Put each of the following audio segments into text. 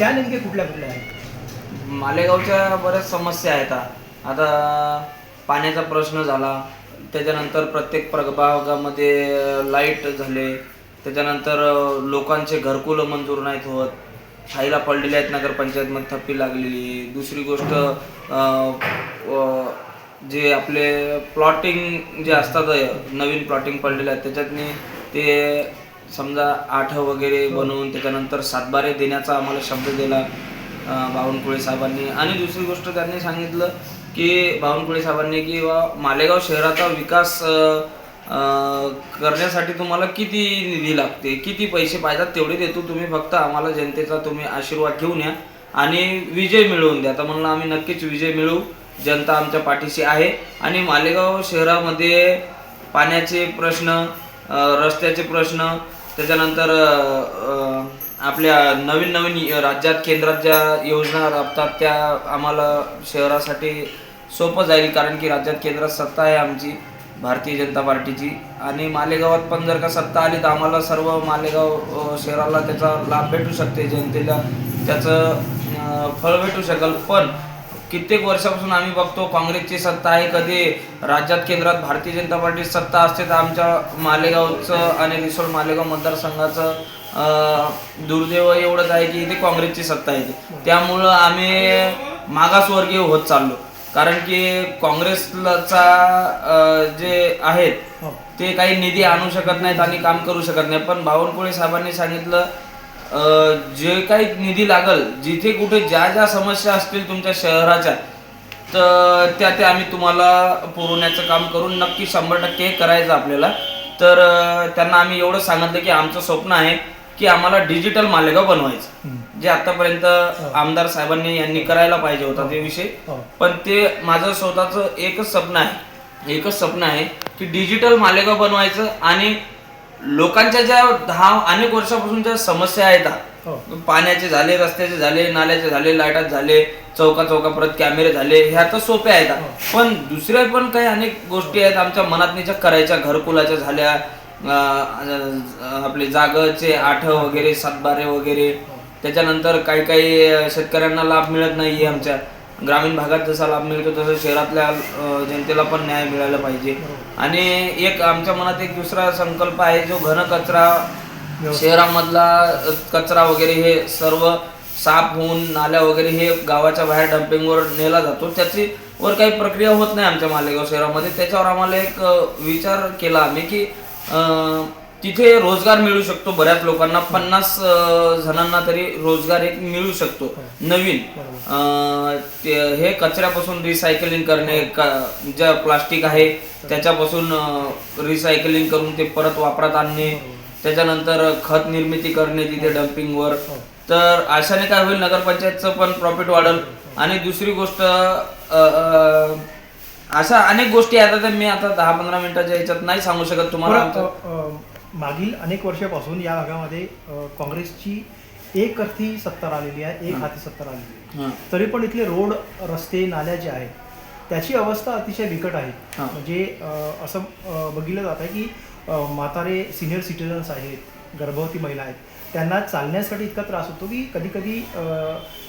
त्या नेमके कुठल्या कुठल्या आहेत? मालेगावच्या बऱ्याच समस्या आहेत. आता पाण्याचा प्रश्न झाला. त्याच्यानंतर प्रत्येक प्रभागामध्ये लाइट झाले. त्याच्यानंतर लोकांचे घरकुलं मंजूर नाहीत होत. फाईला पडलेल्या आहेत नगरपंचायतमध्ये थप्पी लागलेली. दुसरी गोष्ट जे आपले प्लॉटिंग जे असतात नवीन प्लॉटिंग पडलेले आहेत त्याच्यातनी ते समजा आठ वगैरे बनवून त्याच्यानंतर सातबारे देण्याचा आम्हाला शब्द दिला बावनकुळे साहेबांनी. आणि दुसरी गोष्ट त्यांनी सांगितलं की बावनकुळे साहेबांनी की बा मालेगाव शहराचा विकास करण्यासाठी तुम्हाला किती निधी लागते? किती पैसे पाहिजेत? तेवढे देतो तुम्ही फक्त. आम्हाला जनतेचा तुम्ही आशीर्वाद घेऊन या आणि विजय मिळवून द्या. तर म्हणलं आम्ही नक्कीच विजय मिळवू. जनता आमच्या पाठीशी आहे. आणि मालेगाव शहरामध्ये पाण्याचे प्रश्न रस्त्याचे प्रश्न त्याच्यानंतर आपल्या नवीन नवीन राज्यात केंद्रात ज्या योजना राबतात त्या आम्हाला शहरासाठी सोपं जाईल. कारण की राज्यात केंद्रात सत्ता आहे आमची भारतीय जनता पार्टीची. आणि मालेगावात पण जर का सत्ता आली तर आम्हाला सर्व मालेगाव शहराला त्याचा लाभ भेटू शकते. जनतेला त्याचं फळ भेटू शकेल. पण कित्येक वर्षापासून आम्ही बघतो काँग्रेसची सत्ता आहे कधी राज्यात केंद्रात भारतीय जनता पार्टी सत्ता असते तर आमच्या मालेगावचं आणि रिसोड मालेगाव मतदारसंघाचं दुर्दैव एवढंच आहे की इथे काँग्रेसची सत्ता आहे. त्यामुळं आम्ही मागासवर्गीय होत चाललो. कारण की काँग्रेसचा जे आहेत हो. ते काही निधी आणू शकत नाहीत आणि काम करू शकत नाही पण बावनकुळे साहेबांनी सांगितलं जे काही निधी लागल जिथे कुठे ज्या ज्या समस्या असतील तुमच्या शहराच्या तर त्या त्या आम्ही तुम्हाला पुरवण्याचं काम करून नक्की शंभर टक्के करायचं आपल्याला. तर त्यांना आम्ही एवढं सांगितलं की आमचं स्वप्न आहे की आम्हाला डिजिटल मालेगाव बनवायचं. जे आतापर्यंत आमदार साहेबांनी यांनी करायला पाहिजे होता ते विषय. पण ते माझं स्वतःचं एकच स्वप्न आहे एकच स्वप्न आहे की डिजिटल मालेगाव बनवायचं आणि लोकांच्या ज्या दहा अनेक वर्षापासून ज्या समस्या आहेत हो. पाण्याचे झाले रस्त्याचे झाले नाल्याचे झाले लाईटात झाले चौका चौका परत कॅमेरे झाले ह्या तर सोप्या आहेत. पण दुसऱ्या पण काही अनेक गोष्टी आहेत आमच्या मनातनीच्या करायच्या घरकुलाच्या झाल्या अं, आपले जागचे आठ वगैरे सातबारे वगैरे. त्याच्यानंतर काही काही शेतकऱ्यांना लाभ मिळत नाहीये आमच्या. ग्रामीण भागात जसा लाभ मिळतो तसं शहरातल्या जनतेला पण न्याय मिळायला पाहिजे. आणि एक आमच्या मनात एक दुसरा संकल्प आहे जो घन कचरा शहरामधला कचरा वगैरे हे सर्व साफ होऊन नाल्या वगैरे हे गावाच्या बाहेर डम्पिंगवर नेला जातो. त्याची वर काही प्रक्रिया होत नाही आमच्या मालेगाव शहरामध्ये. त्याच्यावर आम्हाला एक विचार केला आम्ही की तिथे रोजगार मिळू शकतो बऱ्याच लोकांना. पन्नास जणांना तरी रोजगार एक मिळू शकतो. नवीन. अ, ते- हे कचऱ्यापासून रिसायकलिंग करणे क- ज्या प्लास्टिक आहे त्याच्यापासून रिसायकलिंग करून ते परत वापरात आणणे त्याच्यानंतर खत निर्मिती करणे तिथे डम्पिंगवर तर अशाने काय होईल नगरपंचायतचं पण प्रॉफिट वाढेल. आणि दुसरी गोष्ट अ, अ, अशा अनेक गोष्टी आहेत आता मी आता दहा पंधरा मिनिटाच्या याच्यात नाही सांगू शकत तुम्हाला. बरं, आमचं- अ, अ, मागील अनेक वर्षापासून या भागामध्ये काँग्रेसची एक हाती सत्ता आलेली आहे एक हाती सत्ता आलेली आहे. तरी पण इथले रोड रस्ते नाल्या जे आहेत त्याची अवस्था अतिशय बिकट आहे. म्हणजे असं बघितलं जात आहे की म्हातारे सिनियर सिटीजन्स आहेत गर्भवती महिला आहेत त्यांना चालण्यासाठी इतका त्रास होतो की कधी कधी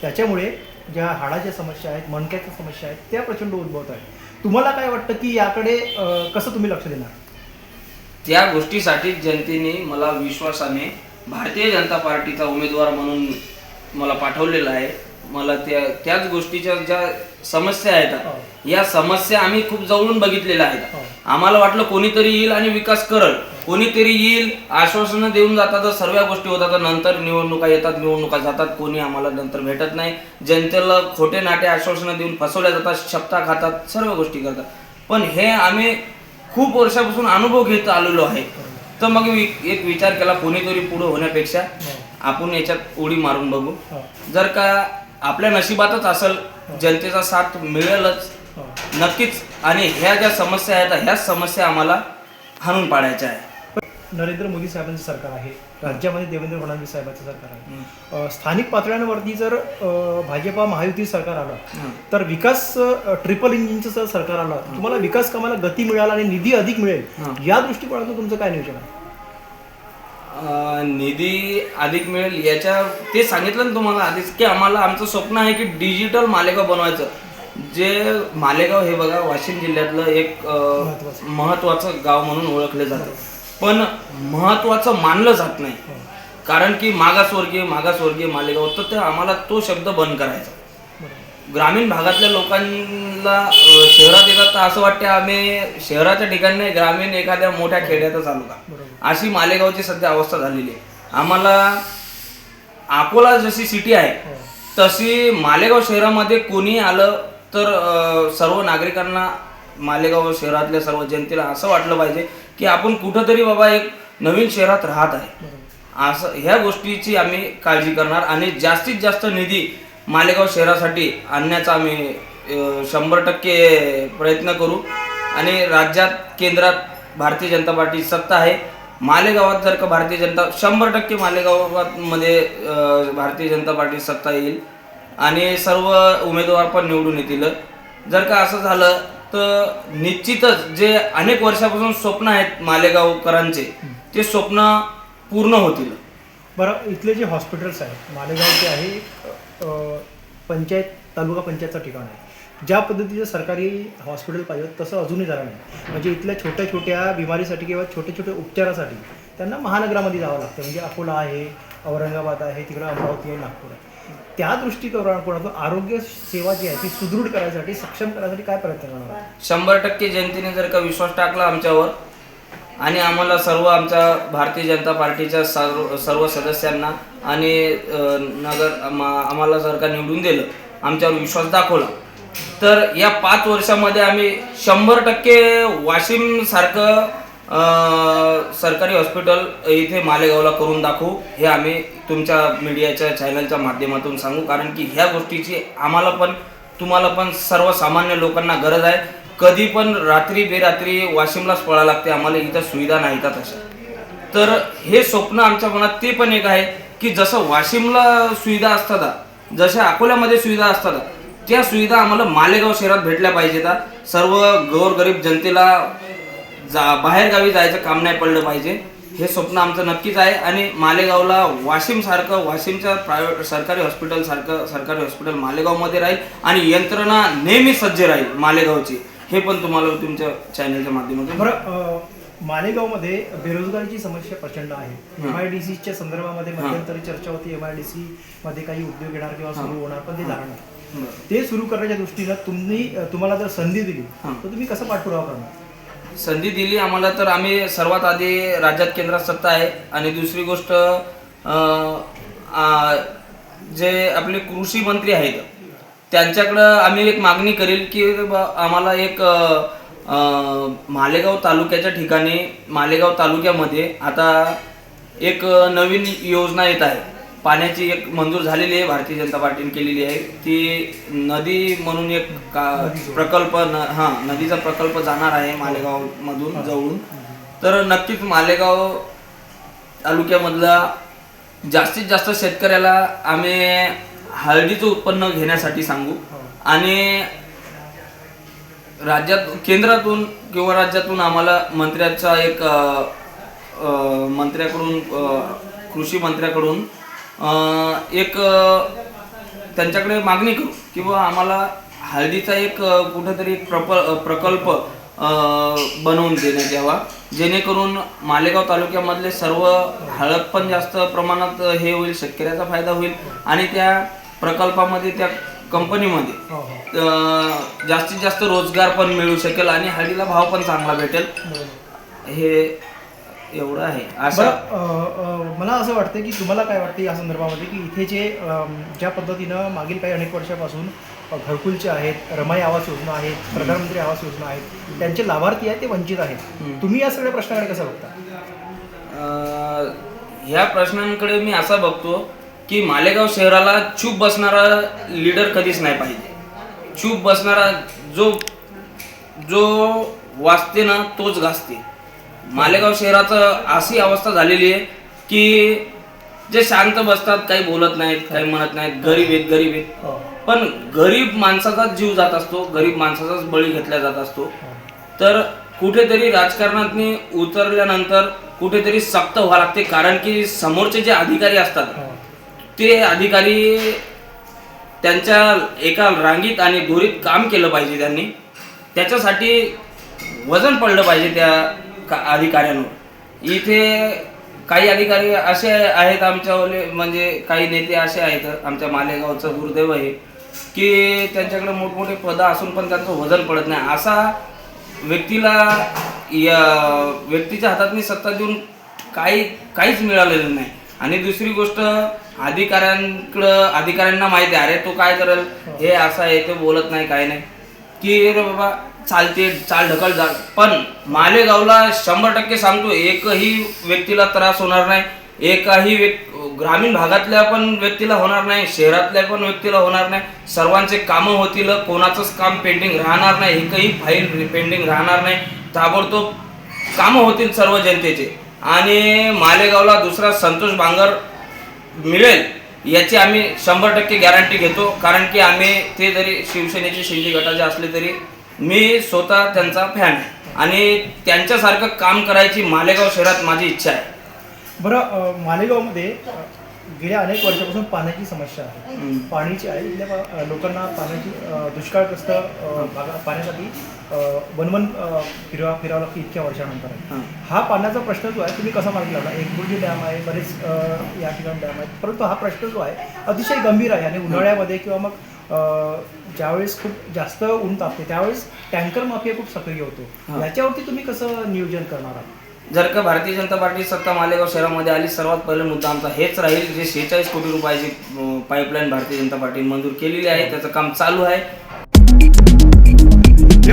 त्याच्यामुळे ज्या हाडाच्या समस्या आहेत मणक्याच्या समस्या आहेत त्या प्रचंड उद्भवत आहेत. तुम्हाला काय वाटतं की याकडे कसं तुम्ही लक्ष देणार? त्या गोष्टीसाठी जनतेने मला विश्वासाने भारतीय जनता पार्टीचा उमेदवार म्हणून मला पाठवलेला आहे. मला त्या त्याच गोष्टीच्या ज्या समस्या आहेत या समस्या आम्ही खूप जवळून बघितलेल्या आहेत. हो. आम्हाला वाटलं कोणीतरी येईल आणि विकास करल. कोणीतरी येईल आश्वासनं देऊन जातात सर्व गोष्टी होतात नंतर निवडणुका येतात निवडणुका जातात कोणी आम्हाला नंतर भेटत नाही. जनतेला खोटे नाटे आश्वासनं देऊन फसवल्या जातात शपथा खातात सर्व गोष्टी करतात. पण हे आम्ही खूप वर्षापासून अनुभव घेत आलेलो आहे. तर मग मी एक विचार केला कोणीतरी पुढे होण्यापेक्षा. आपण याच्यात उडी मारून बघू. हो. जर का आपल्या नशिबातच असेल जनतेचा साथ मिळेलच. हो. नक्कीच. आणि ह्या ज्या समस्या आहेत ह्याच समस्या आम्हाला हाणून पाडायच्या आहे नरेंद्र मोदी साहेबांचं सरकार आहे. राज्यामध्ये देवेंद्र फडणवीस साहेबांचं सरकार आहे. स्थानिक पातळ्यांवरती जर भाजपा महायुती सरकार आलं तर विकास ट्रिपल इंजिनचं जर सरकार आलं तुम्हाला विकास कामाला गती मिळाला आणि निधी अधिक मिळेल या दृष्टिकोनातून तुमचं काय नियोजन आहे? निधी अधिक मिळेल याच्या ते सांगितलं ना तुम्हाला आधीच की आम्हाला आमचं स्वप्न आहे की डिजिटल मालेगाव बनवायचं. जे मालेगाव हे बघा वाशिम जिल्ह्यातलं एक. महत्त्वाचं गाव म्हणून ओळखले जातं. पण महत्त्वाचं मानलं जात नाही. कारण की मागासवर्गीय मागासवर्गीय मालेगाव तर ते आम्हाला तो शब्द बंद करायचा. ग्रामीण भागातल्या लोकांना शहरात येतात तर असं वाटतं आम्ही शहराच्या ठिकाणी नाही ग्रामीण एखाद्या मोठ्या खेड्यातच आलो का? अशी मालेगावची सध्या अवस्था झालेली आहे. आम्हाला अकोला जशी सिटी आहे हो. तशी मालेगाव शहरामध्ये कोणी आलं तर सर्व नागरिकांना मालेगाव शहरातल्या सर्व जनतेला असं वाटलं पाहिजे की आपण कुठंतरी बाबा एक नवीन शहरात राहत आहे. असं ह्या गोष्टीची आम्ही काळजी करणार आणि जास्तीत जास्त निधी मालेगाव शहरासाठी आणण्याचा आम्ही शंभर टक्के प्रयत्न करू. आणि राज्यात केंद्रात भारतीय जनता पार्टी सत्ता आहे. मालेगावात जर का भारतीय जनता शंभर टक्के मालेगावामध्ये भारतीय जनता पार्टी सत्ता येईल. आणि सर्व उमेदवार पण निवडून येतील. जर का असं झालं निश्चितच जे अनेक वर्षापासून स्वप्न आहेत मालेगावकरांचे ते स्वप्न पूर्ण होतील. बरं इथले जे हॉस्पिटल्स आहेत मालेगाव जे आहे पंचायत तालुका पंचायतचं ठिकाण आहे. ज्या पद्धतीचं सरकारी हॉस्पिटल पाहिजे तसं अजूनही झालं नाही. म्हणजे इथल्या छोट्या छोट्या बिमारीसाठी किंवा छोट्या छोट्या उपचारासाठी त्यांना महानगरामध्ये जावं लागतं. म्हणजे अकोला आहे औरंगाबाद आहे तिकडं अमरावती आहे नागपूर आहे. त्या दृष्टिकोनातून आरोग्य सेवा जी आहे ती सुदृढ करायसाठी सक्षम करायसाठी काय प्रयत्न करणार शंभर टक्के जनतेने जर का विश्वास टाकला आमच्यावर आणि आम्हाला सर्व आमच्या भारतीय जनता पार्टीच्या सर्व सर्व सदस्यांना आणि नगर आम्हाला जर का निवडून दिलं आमच्यावर विश्वास दाखवला तर या पाच वर्षामध्ये आम्ही शंभर टक्के वाशिम सारखं सरकारी हॉस्पिटल इथे मालेगावला करून दाखवू. हे आम्ही तुमच्या मीडियाच्या चॅनलच्या माध्यमातून सांगू. कारण की ह्या गोष्टीची आम्हाला पण तुम्हाला पण सर्वसामान्य लोकांना गरज आहे. कधी पण रात्री बेरात्री वाशिमलाच पळा लागते आम्हाला इथं सुविधा नाही का तशा? तर हे स्वप्न आमच्या मनात ते पण एक आहे की जसं वाशिमला सुविधा असतात जशा अकोल्यामध्ये सुविधा असतात त्या सुविधा आम्हाला मालेगाव शहरात भेटल्या पाहिजेत. सर्व गोरगरीब जनतेला जा बाहेर गावी जायचं काम नाही पडलं पाहिजे. हे स्वप्न आमचं नक्कीच आहे. आणि मालेगावला वाशिम सारखं वाशिमच्या प्रायव्हेट सरकारी हॉस्पिटल सारखं सरकारी हॉस्पिटल मालेगावमध्ये राहील. आणि यंत्रणा नेहमी सज्ज राहील मालेगावची. हे पण तुम्हाला तुमच्या चॅनलच्या माध्यमातून. बरं मालेगावमध्ये बेरोजगारीची समस्या प्रचंड आहे. एम आय डी सीच्या संदर्भामध्ये मध्यंतरी चर्चा होती. एम आय डी सी मध्ये काही उद्योग येणार किंवा सुरू होणार पण ते नाही. बरं. ते सुरू करण्याच्या दृष्टीनं तुम्ही तुम्हाला जर संधी दिली. तर तुम्ही कसं पाठपुरावा करणार? संधी दिली आम्हाला तर आम्ही सर्वात आधी राज्यात केंद्रात सत्ता आहे. आणि दुसरी गोष्ट जे आपले कृषी मंत्री आहेत त्यांच्याकडं आम्ही एक मागणी करेल की बा आम्हाला एक मालेगाव तालुक्याच्या ठिकाणी मालेगाव तालुक्यामध्ये आता एक नवीन योजना येत आहे. पाण्याची एक मंजूर झालेली आहे भारतीय जनता पार्टीने केलेली आहे. ती नदी म्हणून एक का प्रकल्प न हां नदीचा प्रकल्प जाणार आहे मालेगाव मधून जवळून. तर नक्कीच मालेगाव तालुक्यामधला जास्तीत जास्त शेतकऱ्याला आम्ही हळदीचं उत्पन्न घेण्यासाठी सांगू. आणि राज्यात केंद्रातून किंवा राज्यातून आम्हाला मंत्र्याचा एक मंत्र्याकडून कृषी मंत्र्याकडून एक त्यांच्याकडे मागणी करू किंवा आम्हाला हळदीचा एक कुठेतरी एक प्रप प्रकल्प बनवून देण्यात यावा. जेणेकरून मालेगाव तालुक्यामधले सर्व हळद पण जास्त प्रमाणात हे होईल शेतकऱ्याचा फायदा होईल आणि त्या प्रकल्पामध्ये त्या कंपनीमध्ये हो हो. जास्तीत जास्त रोजगार पण मिळू शकेल आणि हळदीला भाव पण चांगला भेटेल. हे एवढं आहे. असं मला असं वाटतं की तुम्हाला काय वाटतं या संदर्भामध्ये की इथे जे ज्या पद्धतीनं मागील काही अनेक वर्षापासून घरकुलचे आहेत रमाई आवास योजना आहेत प्रधानमंत्री आवास योजना आहेत त्यांचे लाभार्थी आहेत ते वंचित आहेत. तुम्ही या सगळ्या प्रश्नाकडे कसं बघता? अ, ह्या प्रश्नांकडे मी असा बघतो की मालेगाव शहराला चूप बसणारा लीडर कधीच नाही पाहिजे. चूप बसणारा जो जो वाचते ना तोच गाजते मालेगाव शहराचं अशी अवस्था झालेली आहे की जे शांत बसतात काही बोलत नाहीत काही म्हणत नाहीत गरीब आहेत गरीब आहेत हो पण गरीब माणसाचाच जीव जात असतो गरीब माणसाचाच बळी घेतला जात असतो. तर कुठेतरी राजकारणात उतरल्यानंतर कुठेतरी सक्त व्हावं लागते कारण की समोरचे जे अधिकारी असतात हो. ते अधिकारी त्यांच्या एका रांगीत आणि दोरीत काम केलं पाहिजे त्यांनी त्याच्यासाठी वजन पडलं पाहिजे त्या का अधिकाऱ्यांवर इथे काही अधिकारी असे आहेत आमच्यावाले म्हणजे काही नेते असे आहेत आमच्या मालेगावचं दुर्दैव आहे की त्यांच्याकडे मोठमोठे पदं असून पण त्यांचं वजन पडत नाही. असा व्यक्तीला या व्यक्तीच्या हातातनी सत्ता देऊन काही काहीच मिळालेलं नाही. आणि दुसरी गोष्ट अधिकाऱ्यांकडं अधिकाऱ्यांना माहिती आहे अरे तो काय करेल? हे असं आहे ते बोलत नाही काय नाही. की रे बाबा चालते चाल ढकल जा पण मालेगावला शंभर टक्के सांगतो एकही व्यक्तीला त्रास होणार नाही. एकाही व्यक् ग्रामीण भागातल्या पण व्यक्तीला होणार नाही शहरातल्या पण व्यक्तीला होणार नाही. सर्वांचे कामं होतील कोणाचंच काम पेंडिंग राहणार नाही एकही फाईल पेंडिंग राहणार नाही. ताबडतोब कामं होतील सर्व जनतेचे. आणि मालेगावला दुसरा संतोष बांगर मिळेल याची आम्ही शंभर टक्के गॅरंटी घेतो. कारण की आम्ही ते जरी शिवसेनेचे शिंदे गटाचे असले तरी मी स्वतः त्यांचा फॅन आहे आणि त्यांच्यासारखं काम करायची मालेगाव शहरात माझी इच्छा आहे बरं अ, मालेगावमध्ये अ, गेल्या अनेक वर्षापासून पाण्याची समस्या आहे हम्म. पाणीची आहे इथल्या अ, लोकांना पाण्याची अ, दुष्काळग्रस्त अ, भागा पाण्यासाठी अ, वनवन अ, फिरवा फिरावं लागतं इतक्या वर्षानंतर आहे. हां. हा पाण्याचा प्रश्न जो आहे तुम्ही कसा मार्गी लावला एकबुर्जी डॅम आहे बरेच अ, या ठिकाणी डॅम आहेत परंतु हा प्रश्न जो आहे अतिशय गंभीर आहे आणि उन्हाळ्यामध्ये किंवा मग अ, ज्यावेळेस खूप जास्त ऊन तापते त्यावेळेस टँकर माफिया खूप सक्रिय होतो. हां. याच्यावरती तुम्ही कसं नियोजन करणार आहात? जर का भारतीय जनता पार्टी सत्ता मालेगाव शहरामध्ये आली सर्वात पहिला मुद्दा आमचा हेच राहील जे शेहेचाळीस कोटी रुपयाची पाईपलाईन भारतीय जनता पार्टी मंजूर केलेली आहे त्याचं काम चालू आहे. हे